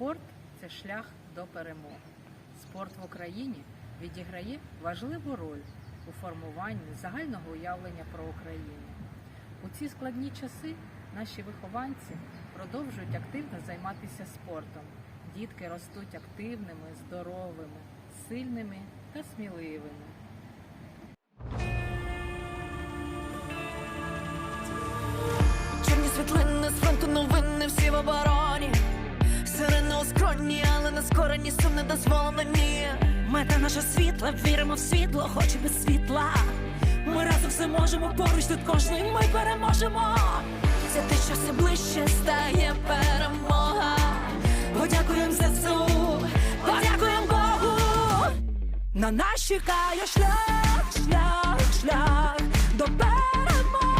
Спорт це шлях до перемоги. Спорт в Україні відіграє важливу роль у формуванні загального уявлення про Україну. У ці складні часи наші вихованці продовжують активно займатися спортом. Дітки ростуть активними, здоровими, сильними та сміливими. Чорні світлини з фронту новини всі в обороні. На сум не дозволені. Мета наша світла, віримо в світло, хоч і без світла. Ми разом все можемо, поруч тут кожний ми переможемо. Це те, що все ближче стає перемога. Подякуємо ЗСУ, подякуємо Богу. На нас чекає шлях, шлях, шлях до перемоги.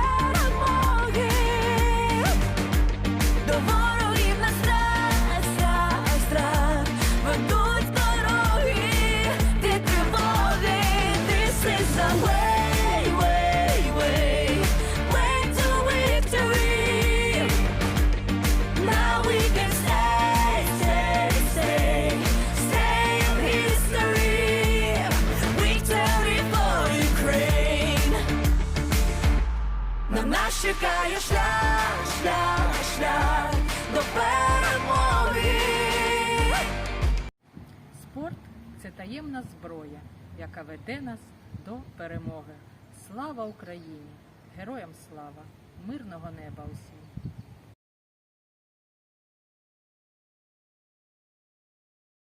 нас чекає шлях, шлях, шлях до перемоги. Спорт це таємна зброя, яка веде нас до перемоги. Слава Україні! Героям слава! Мирного неба усім!